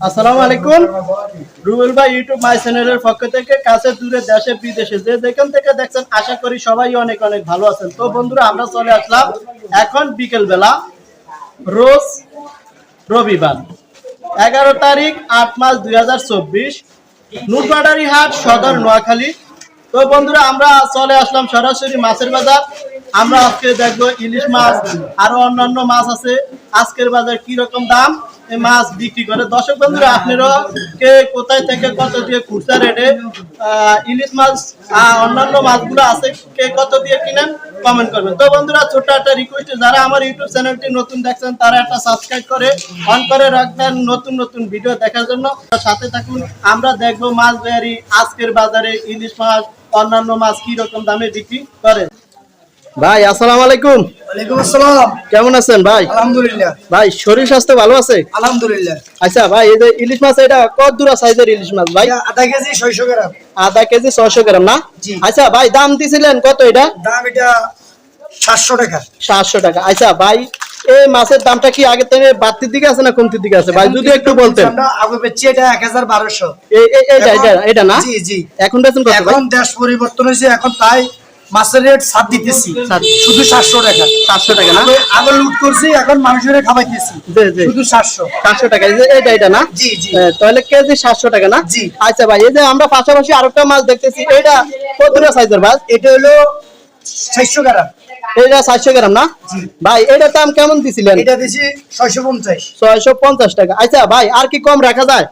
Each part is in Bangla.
আসসালামু আলাইকুম। রুবেল ভাই ইউটিউব মাই চ্যানেলের পক্ষ থেকে কাছে দূরে দেশে, বিদেশে যে যেখান থেকে দেখছেন, আশা করি সবাই অনেক অনেক ভালো আছেন। তো বন্ধুরা, আমরা চলে আসলাম এখন বিকেল বেলা রোজ রবিবার। এগারো তারিখ, আট মাস দুই হাজার চব্বিশ, নুটবাডারি হাট, সদর নোয়াখালী। তো বন্ধুরা, আমরা চলে আসলাম সরাসরি মাছের বাজার। আমরা আজকে দেখব ইলিশ মাছ, আরও অন্যান্য মাছ আছে। আজকের বাজার কি রকম দাম? মাছ বিক্রি করে। দর্শক বন্ধুরা আপনারা কে কোথায় থেকে কত দিয়ে খুচরা রেটে ইলিশ মাছ অন্যান্য মাছগুলো আছে, কে কত দিয়ে কিনেন কমেন্ট করবেন। তো বন্ধুরা ছোট একটা রিকোয়েস্ট যারা আমার ইউটিউব চ্যানেলটি নতুন দেখছেন, তারা একটা সাবস্ক্রাইব করে অন করে রাখবেন নতুন নতুন ভিডিও দেখার জন্য। সাথে থাকুন, আমরা দেখব মাছ বেয়ারি, আজকের বাজারে ইলিশ মাছ, অন্যান্য মাছ কি রকম দামে বিক্রি করে ভাই আসসালামু আলাইকুম। ওয়ালাইকুম আসসালাম। কেমন আছেন ভাই? আলহামদুলিল্লাহ। ভাই শরীর স্বাস্থ্য ভালো আছে? আলহামদুলিল্লাহ। আচ্ছা ভাই এই যে ইলিশ মাছ এটা কত দূর সাইজের ইলিশ মাছ ভাই? আধা কেজি ছয়শো গ্রাম। আধা কেজি ছয়শো গ্রাম না? আচ্ছা ভাই দাম দিছিলেন কত এটা? দাম এটা সাতশো টাকা। সাতশো টাকা। আচ্ছা ভাই এই মাছের দামটা কি আগে থেকে বাড়তির দিকে আছে না কমতির দিকে আছে? ভাই যদি একটু বলতেন। আমরা আগে বেচছি এটা এক হাজার বারোশো। এই- এই- এটা এটা এটা না? জি জি। এখন কত এখন দেশ পরিবর্তন হয়েছে এখন তাই মাছের রেট সাত দিতেছি। শুধু সাতশো টাকা। সাতশো টাকা না? আগে- লুট করছি এখন মানুষের জি শুধু সাতশো। সাতশো টাকা। এটা এটা না? জি জি। তাহলে কেজি সাতশো টাকা না? জি। আচ্ছা ভাই এই যে আমরা পাশাপাশি আরেকটা মাছ দেখতেছি এটা কত সাইজের মাছ? এটা হলো ছয়শো গ্রাম। এটা সাতশো গ্রাম না? ভাই এটার দাম কেমন দিছিলেন? এটা দিছি ছয়শো পঞ্চাশ। ছয়শো পঞ্চাশ টাকা। আচ্ছা ভাই আর কি কম রাখা যায়?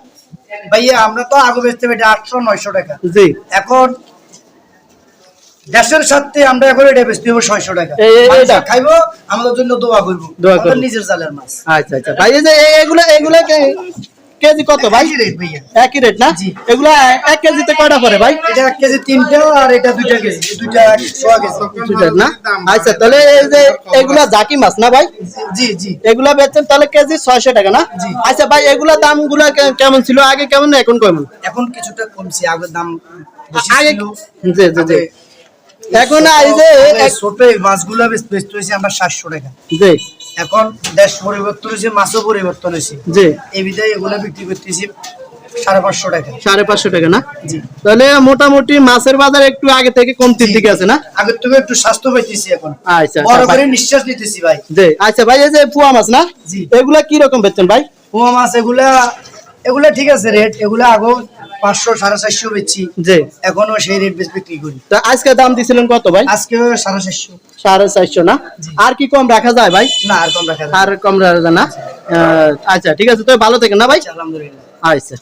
ভাইয়া আমরা তো আগে বেচতে এটা আটশো নয়শো টাকা। জি। এখন দেশের সাথে আমরা এখন এটা বেচতে হবে ছয়শো টাকা? খাইবো আমাদের জন্য দোয়া করব। দোয়া করব। নিজের জালের মাছ। আচ্ছা আচ্ছা। ভাই এই যে এগুলো এগুলো কেজি কত ভাই? একই রেট না? এগুলো এক কেজিতে কয়টা পড়ে ভাই? এটা এক কেজি তিনটা আর এটা দুইটা কেজি। দুইটা ছয় কেজি। দুইটা না? আচ্ছা তাহলে এই যে এগুলা জাকি মাছ না ভাই? জি জি। এগুলা বেচছেন তাহলে কেজি ছয়শো টাকা না? আচ্ছা ভাই এগুলা দামগুলা কেমন ছিল? আগে কেমন না এখন কেমন? এখন কিছুটা কমছে। আগের দাম আগে জি জি জি। এখন এই যে ছোট এই মাছগুলো বেচ- বেচতে হয়েছে আমরা সাতশো টাকা। জি। এখন দেশ পরিবর্তন হয়েছে মাছও পরিবর্তন হয়েছে। জি। এই বিধায় এগুলো বিক্রি করতেছি সাড়ে পাঁচশো টাকা। সাড়ে পাঁচশো টাকা না? জি। তাহলে মোটামুটি মাছের বাজার একটু আগে থেকে কমতির দিকে আছে না? আগের থেকে একটু স্বাস্থ্য পাইতেছি এখন। আচ্ছা বড় আচ্ছা, করে নিঃশ্বাস নিতেছি ভাই। জি। আচ্ছা ভাই এই যে পুয়া মাছ না? জি। এগুলা কি রকম বেচছেন ভাই? পোয়া মাছ এগুলা এগুলা ঠিক আছে রেট এগুলা আগো পাঁচশো সাড়ে চারশো বেচছি। জি। এখনও সেই রেট বেশ বিক্রি করি। তা আজকে দাম দিছিলেন কত ভাই? আজকে সাড়ে চারশো। সাড়ে চারশো না? আর কি কম রাখা যায় ভাই? না আর কম রাখা যায় আর কম রাখা যায় না? আচ্ছা ঠিক আছে তো ভালো থেকে না ভাই? আলহামদুলিল্লাহ। আচ্ছা।